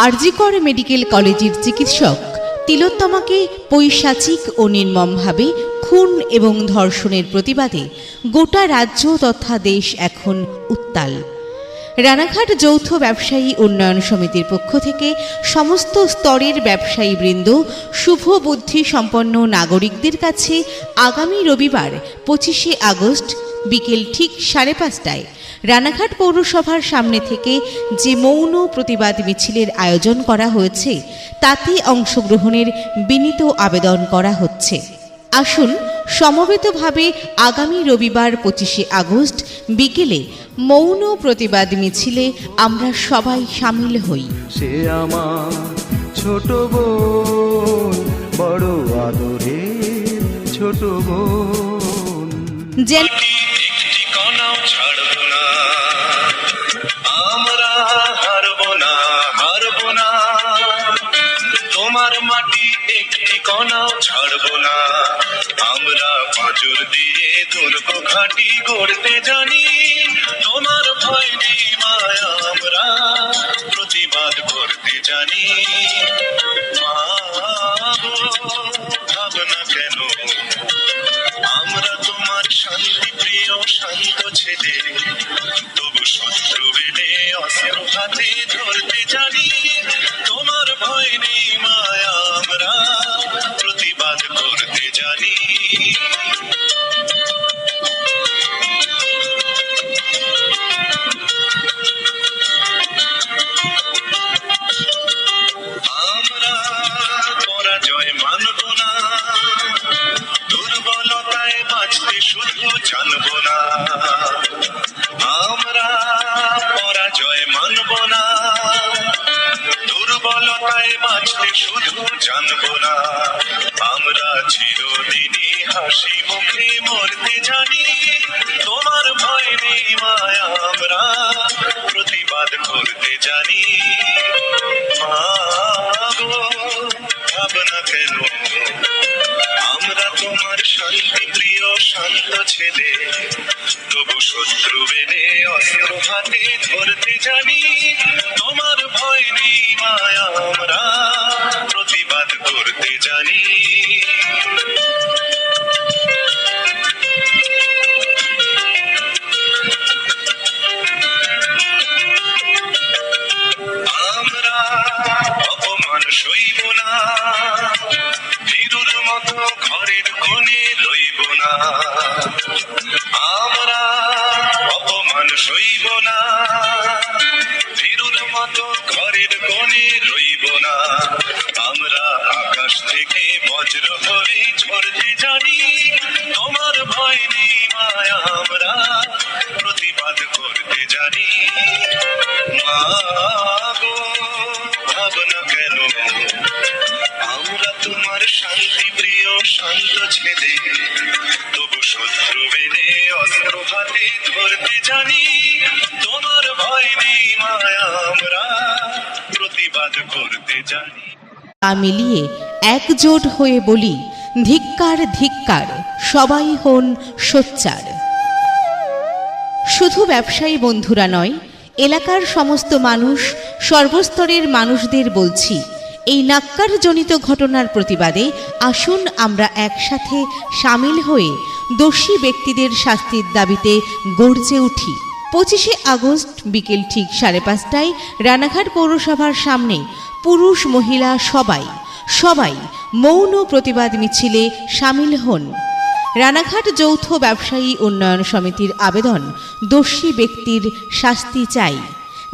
RG Kar medical কলেজের চিকিৎসক তিলোত্তমাকে পৈশাচিক ও নির্মমভাবে খুন এবং ধর্ষণের প্রতিবাদে গোটা রাজ্য তথা দেশ এখন উত্তাল। রানাঘাট যৌথ ব্যবসায়ী উন্নয়ন সমিতির পক্ষ থেকে সমস্ত স্তরের ব্যবসায়ী বৃন্দ, শুভ বুদ্ধি সম্পন্ন নাগরিকদের কাছে আগামী রবিবার পঁচিশে আগস্ট বিকেল ঠিক সাড়ে পাঁচটায় রানাঘাট পৌরসভার সামনে থেকে যে মৌন প্রতিবাদ মিছিলের আয়োজন করা হয়েছে তাতে অংশগ্রহণের বিনীত আবেদন করা হচ্ছে। আসুন সমবেতভাবে আগামী রবিবার পঁচিশে আগস্ট বিকেলে মৌন প্রতিবাদ মিছিলে আমরা সবাই সামিল হই। সে আমার ছোট বোন বড় আদরের ছোট বোন। তোমার মাটি একটি কণাও ছাড়ব না। আমরা পাঁচুর দিয়ে দুর্গ ঘাটি গড়তে জানি। তোমার ভয় নেই মায়া, আমরা প্রতিবাদ করতে জানি। মা পরাজয় না। দুর্বলতায় বাঁচতে শুধু জানব না। আমরা চিরদিনই হাসি মুখে মরতে জানি। তোমার ভয় নেই মায়া, আমরা প্রতিবাদ করতে জানি। ভাবনা কেন? আমরা তোমার শান্তি, প্রিয় শান্ত ছেলে। তবু শত্রু বেনে অস্ত্র হাতে ধরতে জানি। তোমার শান্তি প্রিয় শান্ত ছেলে তবু শত্রু বেড়ে অস্ত্র হাতে ধরতে জানি। তোমার ভয় নেই মায়া, আমরা প্রতিবাদ করতে জানি। তা মিলিয়ে একজোট হয়ে বলি, ধিক্কার ধিক্কার, সবাই হন সোচ্চার। শুধু ব্যবসায়ী বন্ধুরা নয়, এলাকার সমস্ত মানুষ, সর্বস্তরের মানুষদের বলছি এই নাক্কারজনিত ঘটনার প্রতিবাদে আসুন আমরা একসাথে সামিল হয়ে দোষী ব্যক্তিদের শাস্তির দাবিতে গর্জে উঠি। পঁচিশে আগস্ট বিকেল ঠিক সাড়ে পাঁচটায় রানাঘাট পৌরসভার সামনে পুরুষ মহিলা সবাই সবাই মৌন প্রতিবাদ মিছিলে সামিল হন। রানাঘাট যৌথ ব্যবসায়ী উন্নয়ন সমিতির আবেদন, দোষী ব্যক্তির শাস্তি চাই।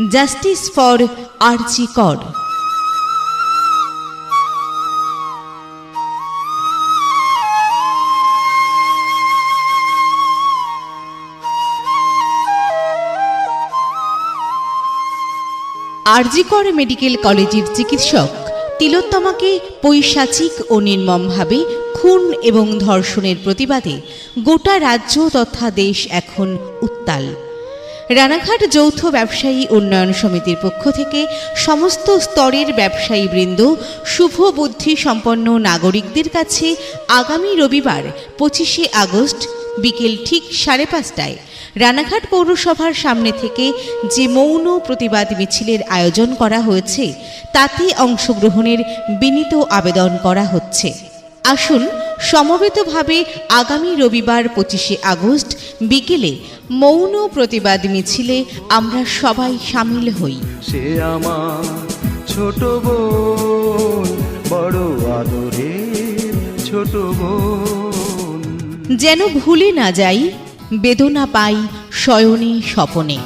জাস্টিস ফর আরজি কর। আরজিকর মেডিকেল কলেজের চিকিৎসক। তিলোত্তমাকে পৈশাচিক ও নির্মমভাবে খুন এবং ধর্ষণের প্রতিবাদে গোটা রাজ্য তথা দেশ এখন উত্তাল। রানাঘাট যৌথ ব্যবসায়ী উন্নয়ন সমিতির পক্ষ থেকে সমস্ত স্তরের ব্যবসায়ী বৃন্দ, শুভ বুদ্ধি সম্পন্ন নাগরিকদের কাছে আগামী রবিবার পঁচিশে আগস্ট বিকেল ঠিক সাড়ে পাঁচটায় রানাঘাট পৌরসভার সামনে থেকে যে মৌন প্রতিবাদ মিছিলের আয়োজন করা হয়েছে তাতে অংশগ্রহণের বিনীত আবেদন করা হচ্ছে। আসুন সমবেতভাবে আগামী রবিবার পঁচিশে আগস্ট বিকেলে মৌন প্রতিবাদ মিছিলে আমরা সবাই সামিল হই। সে আমার ছোট বোন বড় আদরের ছোট বোন। যেন ভুলে না যাই বেদনা পাই শয়নে স্বপনে।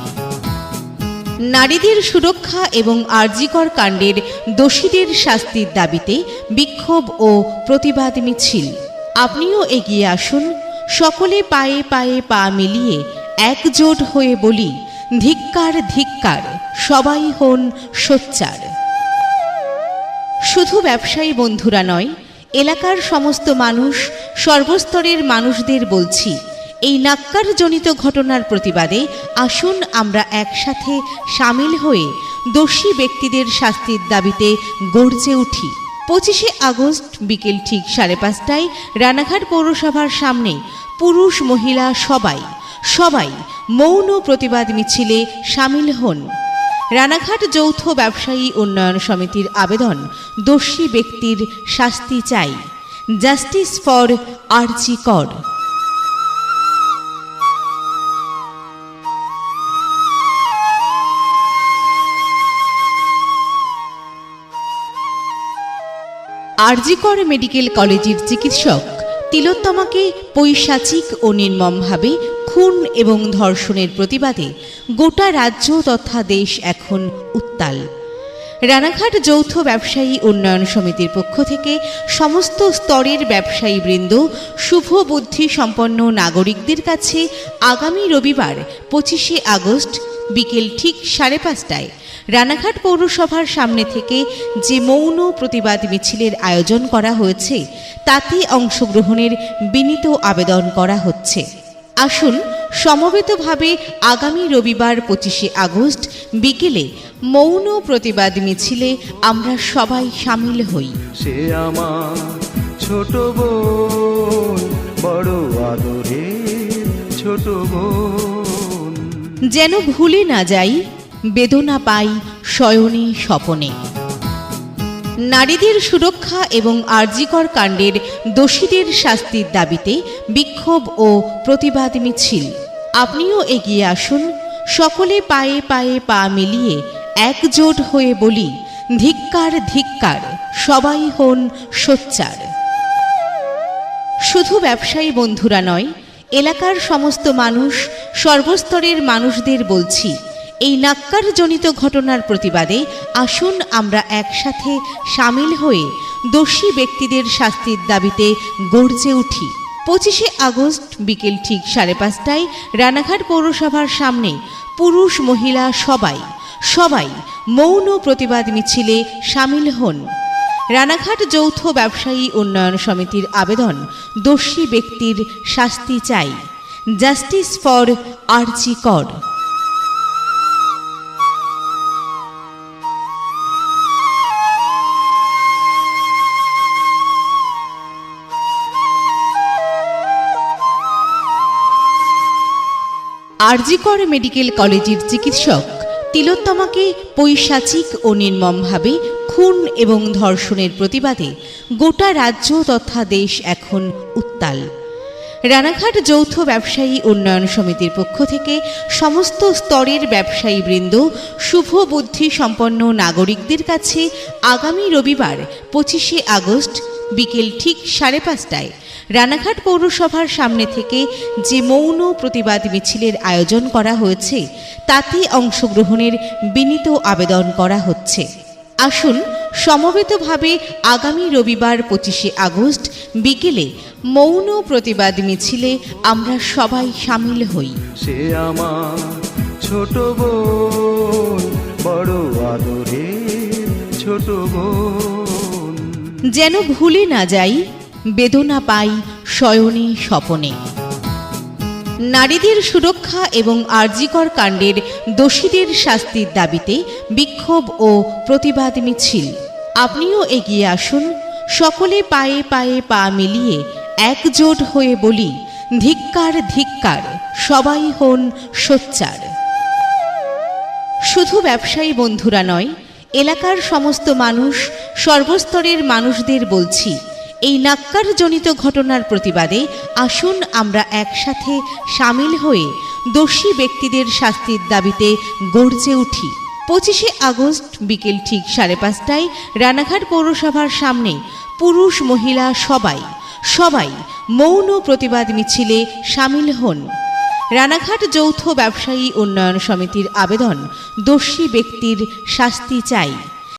নারীদের সুরক্ষা এবং আর্জিকর কাণ্ডের দোষীদের শাস্তির দাবিতে বিক্ষোভ ও প্রতিবাদ মিছিল। আপনিও এগিয়ে আসুন, সকলে পায়ে পায়ে পা মিলিয়ে একজোট হয়ে বলি, ধিক্কার ধিক্কার, সবাই হন সোচ্চার। শুধু ব্যবসায়ী বন্ধুরা নয়, এলাকার সমস্ত মানুষ, সর্বস্তরের মানুষদের বলছি এই নাক্কারজনিত ঘটনার প্রতিবাদে আসুন আমরা একসাথে সামিল হয়ে দোষী ব্যক্তিদের শাস্তির দাবিতে গর্জে উঠি। পঁচিশে আগস্ট বিকেল ঠিক সাড়ে পাঁচটায় রানাঘাট পৌরসভার সামনে পুরুষ মহিলা সবাই সবাই মৌন প্রতিবাদ মিছিলে সামিল হন। রানাঘাট যৌথ ব্যবসায়ী উন্নয়ন সমিতির আবেদন, দোষী ব্যক্তির শাস্তি চাই। জাস্টিস ফর আরজি কর। আরজিকর মেডিকেল কলেজের চিকিৎসক তিলোত্তমাকে পৈশাচিক ও নির্মমভাবে খুন এবং ধর্ষণের প্রতিবাদে গোটা রাজ্য তথা দেশ এখন উত্তাল। রানাঘাট যৌথ ব্যবসায়ী উন্নয়ন সমিতির পক্ষ থেকে সমস্ত স্তরের ব্যবসায়ী বৃন্দ, শুভ বুদ্ধি সম্পন্ন নাগরিকদের কাছে আগামী রবিবার পঁচিশে আগস্ট বিকেল ঠিক সাড়ে পাঁচটায় রানাঘাট পৌরসভার সামনে থেকে যে মৌন প্রতিবাদ মিছিলের আয়োজন করা হয়েছে তাতে অংশগ্রহণের বিনীত আবেদন করা হচ্ছে। আসুন সমবেতভাবে আগামী রবিবার পঁচিশে আগস্ট বিকেলে মৌন প্রতিবাদ মিছিলে আমরা সবাই সামিল হই। সে আমার ছোট বোন বড় আদরের ছোট বোন। যেন ভুলে না যাই বেদনা পাই শয়নে স্বপনে। নারীদের সুরক্ষা এবং আর্জিকর কাণ্ডের দোষীদের শাস্তির দাবিতে বিক্ষোভ ও প্রতিবাদ মিছিল। আপনিও এগিয়ে আসুন, সকলে পায়ে পায়ে পা মিলিয়ে একজোট হয়ে বলি, ধিক্কার ধিক্কার, সবাই হন সোচ্চার। শুধু ব্যবসায়ী বন্ধুরা নয়, এলাকার সমস্ত মানুষ, সর্বস্তরের মানুষদের বলছি এই নাক্কারজনিত ঘটনার প্রতিবাদে আসুন আমরা একসাথে সামিল হয়ে দোষী ব্যক্তিদের শাস্তির দাবিতে গর্জে উঠি। পঁচিশে আগস্ট বিকেল ঠিক সাড়ে পাঁচটায় রানাঘাট পৌরসভার সামনে পুরুষ মহিলা সবাই সবাই মৌন প্রতিবাদ মিছিলে সামিল হন। রানাঘাট যৌথ ব্যবসায়ী উন্নয়ন সমিতির আবেদন, দোষী ব্যক্তির শাস্তি চাই। জাস্টিস ফর আরজি কর। আরজিকর মেডিকেল কলেজের চিকিৎসক তিলোত্তমাকে পৈশাচিক ও নির্মমভাবে খুন এবং ধর্ষণের প্রতিবাদে গোটা রাজ্য তথা দেশ এখন উত্তাল। রানাঘাট যৌথ ব্যবসায়ী উন্নয়ন সমিতির পক্ষ থেকে সমস্ত স্তরের ব্যবসায়ী বৃন্দ শুভ বুদ্ধি সম্পন্ন নাগরিকদের কাছে আগামী রবিবার পঁচিশে আগস্ট বিকেল ঠিক সাড়ে পাঁচটায় রানাঘাট পৌরসভার সামনে থেকে যে মৌন প্রতিবাদ মিছিলের আয়োজন করা হয়েছে তাতে অংশগ্রহণের বিনীত আবেদন করা হচ্ছে। আসুন সমবেতভাবে আগামী রবিবার পঁচিশে আগস্ট বিকেলে মৌন প্রতিবাদ মিছিলে আমরা সবাই সামিল হই। সে আমার ছোট বোন বড় আদরের ছোট বোন। যেন ভুলে না যাই বেদনা পাই শয়নে স্বপনে। নারীদের সুরক্ষা এবং আর্জিকর কাণ্ডের দোষীদের শাস্তির দাবিতে বিক্ষোভ ও প্রতিবাদ মিছিল। আপনিও এগিয়ে আসুন, সকলে পায়ে পায়ে পা মিলিয়ে একজোট হয়ে বলি, ধিক্কার ধিক্কার, সবাই হন সোচ্চার। শুধু ব্যবসায়ী বন্ধুরা নয়, এলাকার সমস্ত মানুষ, সর্বস্তরের মানুষদের বলছি এই নাক্কারজনিত ঘটনার প্রতিবাদে আসুন আমরা একসাথে সামিল হয়ে দোষী ব্যক্তিদের শাস্তির দাবিতে গর্জে উঠি। পঁচিশে আগস্ট বিকেল ঠিক সাড়ে পাঁচটায় রানাঘাট পৌরসভার সামনে পুরুষ মহিলা সবাই সবাই মৌন প্রতিবাদ মিছিলে সামিল হন। রানাঘাট যৌথ ব্যবসায়ী উন্নয়ন সমিতির আবেদন, দোষী ব্যক্তির শাস্তি চাই।